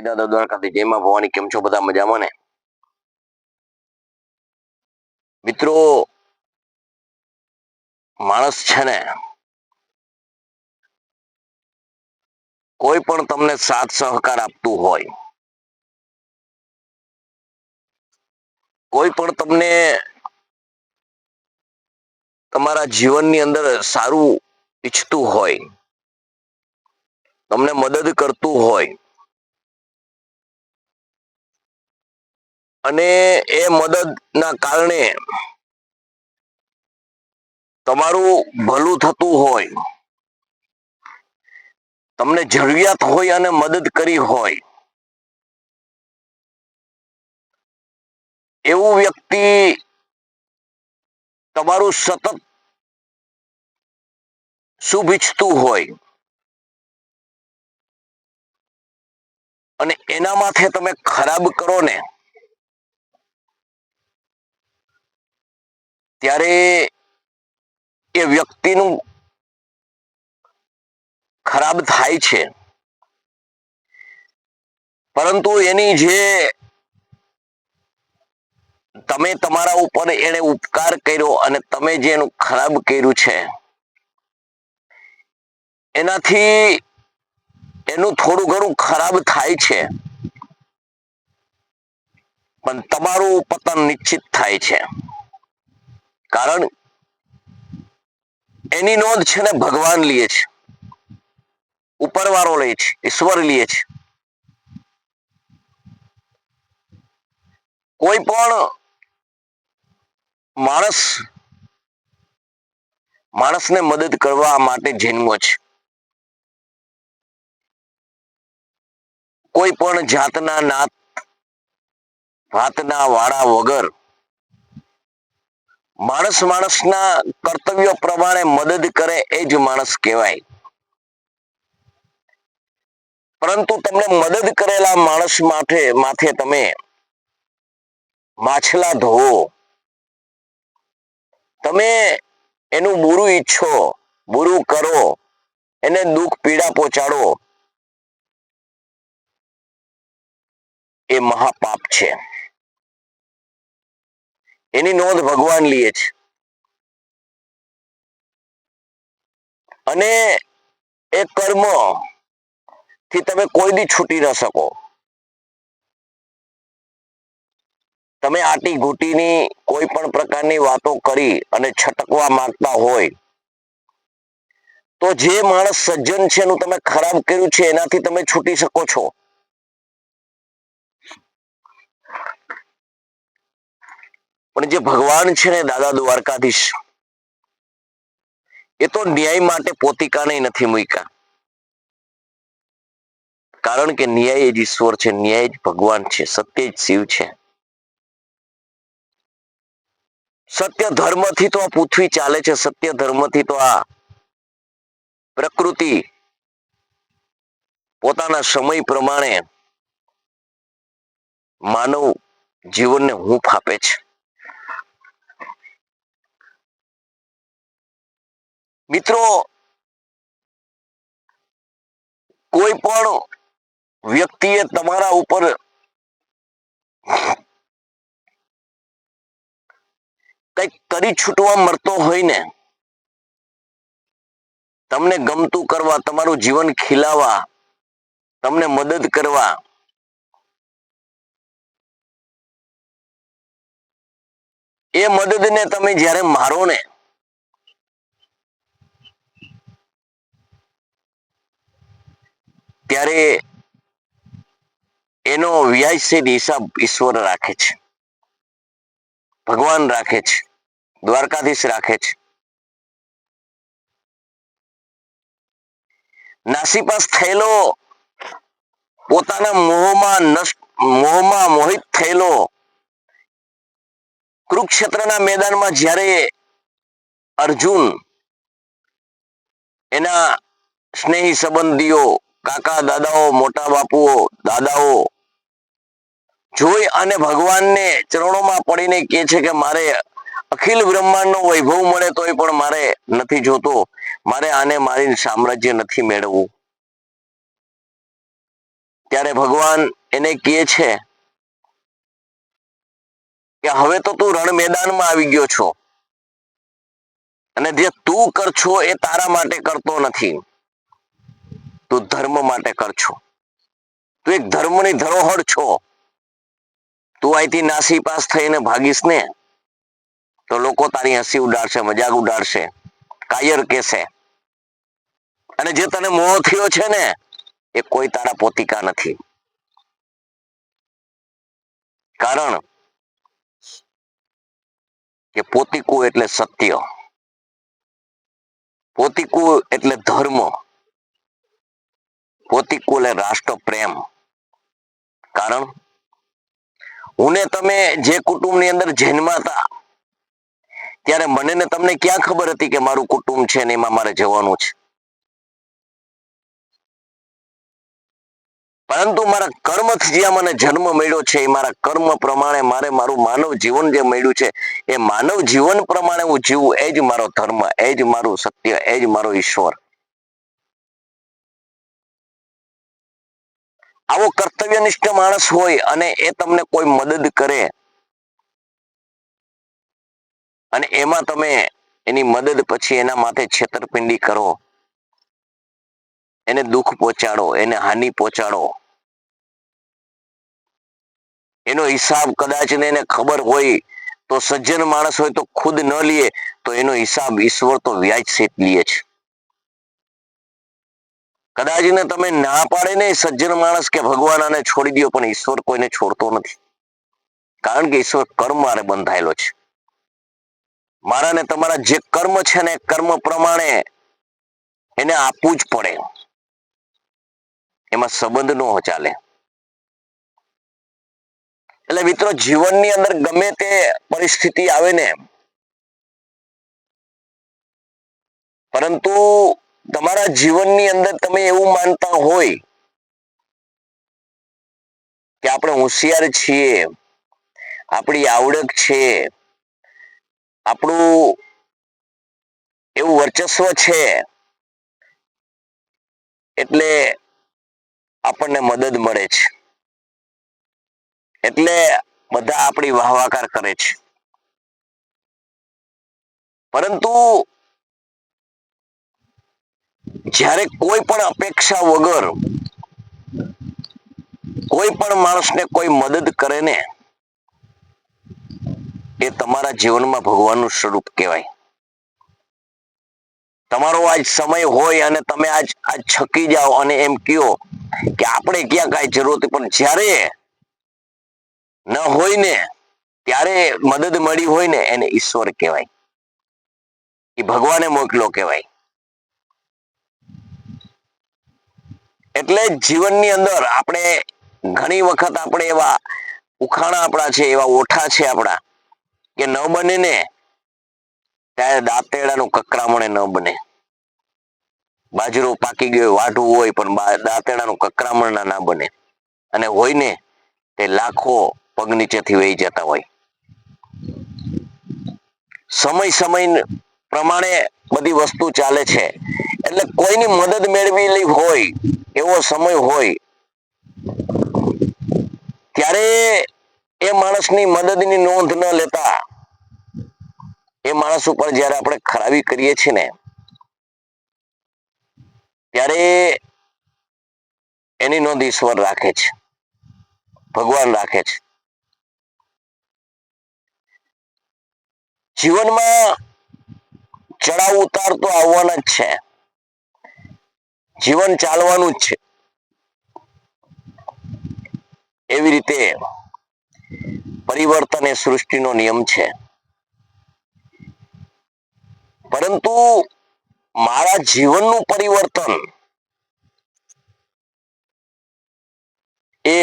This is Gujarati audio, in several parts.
દાદા દ્વારકાથી જય ભવાની કેમ છો? બધા મજામાં ને? મિત્રો, માણસ છે ને, કોઈ પણ તમને સાથ સહકાર આપતું હોય, કોઈ પણ તમને તમારા જીવનની અંદર સારું ઈચ્છતું હોય, તમને મદદ કરતું હોય અને એ મદદના કારણે તમારું ભલું થતું હોય, તમને જરૂરિયાત હોય અને મદદ કરી હોય, એવું વ્યક્તિ તમારું સતત શુભ ઈચ્છતું હોય અને એના માથે તમે ખરાબ કરો ને ત્યારે એ વ્યક્તિનું ખરાબ થાય છે. પરંતુ એની જે તમે તમારા ઉપર એને ઉપકાર કર્યો અને તમે જે એનું ખરાબ કર્યું છે, એનાથી એનું થોડું ઘણું ખરાબ થાય છે. પણ તમારું પતન નિશ્ચિત થાય છે. કારણ એની નોંધ છે ને ભગવાન લે છે. ઉપરવાળો લે છે, ઈશ્વર લીએ છે. કોઈ પણ માણસ માણસને મદદ કરવા માટે જન્મો છે. કોઈ પણ જાતના નાત, ભાતના વાળા વગર માણસ માણસના કર્તવ્ય પ્રમાણે મદદ કરે એ જ માણસ કહેવાય. પરંતુ તમને મદદ કરેલા માણસ માટે, માથે તમે માછલા ધોવો. તમે એનું બુરું ઈચ્છો, બુરું કરો, એને દુઃખ પીડા પહોંચાડો. એ મહાપાપ છે. એની નોંધ ભગવાન લે છે. અને એ કર્મથી તમે કોઈ દી છૂટી ન શકો. તમે આટી ઘૂંટીની કોઈ પણ પ્રકારની વાતો કરી અને છટકવા માંગતા હોય, તો જે માણસ સજ્જન છે એનું તમે ખરાબ કર્યું છે, એનાથી તમે છૂટી શકો છો. પણ જે ભગવાન છે ને દાદા દ્વારકાધીશ, એ તો ન્યાય માટે પોતિકાને નથી મૂક્યા. કારણ કે ન્યાય જ ઈશ્વર છે, ન્યાય જ ભગવાન છે, સત્ય જ શિવ છે. સત્ય ધર્મથી તો આ પૃથ્વી ચાલે છે, સત્ય ધર્મથી તો આ પ્રકૃતિ પોતાના સમય પ્રમાણે માનવ જીવનને હૂંફ આપે છે. મિત્રો, કોઈ પણ વ્યક્તિએ તમારા ઉપર કંઈક કરી છૂટવા મળતો હોય ને, તમને ગમતું કરવા, તમારું જીવન ખીલાવા, તમને મદદ કરવા, એ મદદને તમે જ્યારે મારો ને ત્યારે એનો વ્યાજશીલ હિસાબ ઈશ્વર રાખે છે. ભગવાન રાખે છે. દ્વારકાધીશ રાખે છે. નાસીપાસ થયેલો પોતાના મોહમાં મોહમાં મોહિત થયેલો કુરુક્ષેત્રના મેદાનમાં જ્યારે અર્જુન એના સ્નેહી સંબંધીઓ કાકા, દાદાઓ, મોટા બાપુઓ, દાદાઓ, જોઈ અને ભગવાનને ચરણોમાં પડીને કે છે કે મારે અખિલ બ્રહ્માંડનો વૈભવ મળે તોય પણ મારે નથી જોતો. મારે આને મારી સામ્રાજ્ય નથી મેળવવું. ત્યારે ભગવાન એને કહે છે કે હવે તો તું રણ મેદાનમાં આવી ગયો છો. અને જે તું કર છો એ તારા માટે કરતો નથી. તું ધર્મ માટે કર છો. તું એક ધર્મની ધરોહર છો. તું અહીંથી નાસી પાસ થઈને ભાગીશ ને, તો લોકો તારી હસી ઉડાડશે, મજાક ઉડાડશે, કાયર કેસે અને જે તને મોહ થયો છે ને, એ કોઈ તારા પોતિકા નથી. કારણ કે પોતિકું એટલે સત્ય. પોતિકું એટલે ધર્મ. પોતિકું એટલે રાષ્ટ્ર પ્રેમ કારણ, હું તમે જે કુટુંબની અંદર જન્મા હતા, ત્યારે મને ને તમને ક્યાં ખબર હતી કે મારું કુટુંબ છે ને એમાં મારે જવાનું છે? પરંતુ મારા કર્મથી જ્યાં મને જન્મ મળ્યો છે, એ મારા કર્મ પ્રમાણે મારે મારું માનવ જીવન જે મળ્યું છે, એ માનવ જીવન પ્રમાણે હું જીવું, એ જ મારો ધર્મ, એ જ મારું સત્ય, એ જ મારો ઈશ્વર. આવો કર્તવ્યનિષ્ઠ માણસ હોય અને એ તમને કોઈ મદદ કરે. અને એમાં તમે એની મદદ પછી એના માથે છેતરપિંડી કરો. એને દુઃખ પહોંચાડો, એને હાનિ પહોંચાડો. એનો હિસાબ કદાચ ને એને ખબર હોય તો સજ્જન માણસ હોય તો ખુદ ન લે, તો એનો હિસાબ ઈશ્વર તો વ્યાજ સહિત લે છે કદાચ ને તમે ના પાડે ને સજ્જન માણસ કે ભગવાન આને છોડી દો પણ ઈશ્વર કોઈને છોડતો નથી. કારણ કે ઈશ્વર કર્મ મારે બંધાયેલો છે. મારા ને તમારા જે કર્મ છે ને કર્મ પ્રમાણે એને આપવું જ પડે. એમાં સંબંધ નો ચાલે. એટલે મિત્રો, જીવનની અંદર ગમે તે પરિસ્થિતિ આવે ને, પરંતુ તમારા જીવનની અંદર તમે એવું માનતા હોય કે આપણે હોશિયાર છીએ, આપણી આવડત છે, આપણું એવું વર્ચસ્વ છે, એટલે આપણને મદદ મળે છે. એટલે બધા આપણી વાહવાકાર કરે છે. પરંતુ જ્યારે કોઈ પણ અપેક્ષા વગર કોઈ પણ માણસને કોઈ મદદ કરે ને, એ તમારા જીવનમાં ભગવાનનું સ્વરૂપ કહેવાય. તમારો આજ સમય હોય અને તમે આજ આજ છકી જાઓ અને એમ કયો કે આપણે ક્યાં કાંઈ જરૂર પણ જ્યારે ન હોય ને, ત્યારે મદદ મળી હોય ને, એને ઈશ્વર કહેવાય. એ ભગવાને મોકલો કહેવાય. એટલે જીવનની અંદર આપણે ઘણી વખત આપણે એવા ઉખાણા આપણા છે, એવા ઓઠા છે આપણા કે ન બને ને ત્યારે દાંતેડાનું કકરામણે ન બને. બાજરો પાકી ગયો વાઢવું હોય, પણ દાંતેડાનું કકરામણ ના બને. અને હોય ને તે લાખો પગ નીચેથી વહી જતા હોય. સમય સમય પ્રમાણે બધી વસ્તુ ચાલે છે. એટલે કોઈની મદદ મેળવી હોય એવો સમય હોય, ત્યારે એ માણસની મદદની નોંધ ન લેતા, એ માણસ ઉપર જ્યારે આપણે ખરાબી કરીએ છીએ ને, ત્યારે એની નોંધ ઈશ્વર રાખે છે, ભગવાન રાખે છે. જીવનમાં ચડાવ ઉતાર તો આવવાના જ છે. જીવન ચાલવાનું જ છે. એવી રીતે પરિવર્તન એ સૃષ્ટિનો નિયમ છે. પરંતુ મારા જીવનનું પરિવર્તન એ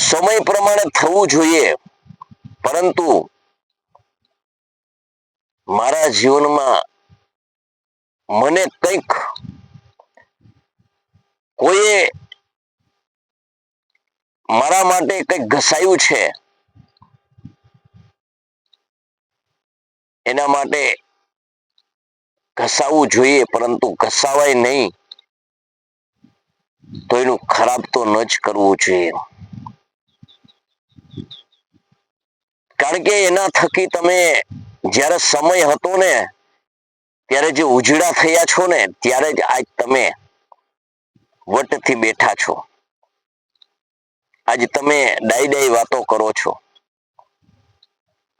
સમય પ્રમાણે થવું જોઈએ, પરંતુ મારા જીવનમાં મને કંઈક કોઈએ મારા માટે કંઈક ઘસાયું છે. એના માટે ઘસાવવું જોઈએ, પરંતુ ઘસાવાય નહીં તો એનું ખરાબ તો ન જ કરવું જોઈએ. કારણ કે એના થકી તમે જ્યારે સમય હતો ને ત્યારે જે ઉજળા થયા છો ને, ત્યારે જ આજ તમે વટથી બેઠા છો. આજ તમે ડાઈ ડાઈ વાતો કરો છો.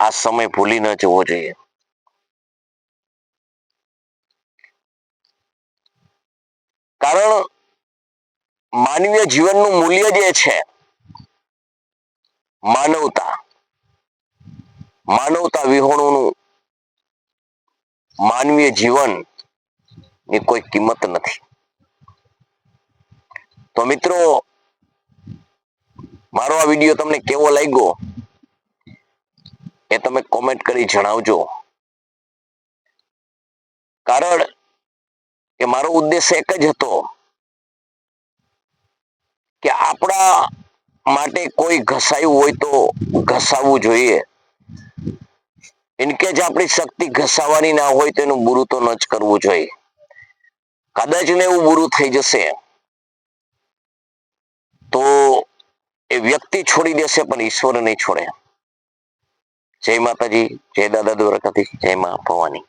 આ સમય ભૂલી ન જવો જોઈએ. કારણ માનવીય જીવનનું મૂલ્ય જે છે, માનવતા માનવતા વિહોણુનું માનવીય જીવનની કોઈ કિંમત નથી. તો મિત્રો, મારો આ વીડિયો તમને કેવો લાગ્યો એ તમે કોમેન્ટ કરી જણાવજો. કારણ કે મારો ઉદ્દેશ એક જ હતો કે આપણા માટે કોઈ ઘસાયું હોય તો ઘસાવવું જોઈએ. ઇનકેજ આપણી શક્તિ ઘસાવાની ના હોય તો એનું તો ન જ કરવું જોઈએ. કદાચ ને એવું બુરું થઈ જશે, તો એ વ્યક્તિ છોડી દેશે પણ ઈશ્વર નહીં છોડે. જય માતાજી, જય દાદા દ્વારકાથી જય મા ભવાની.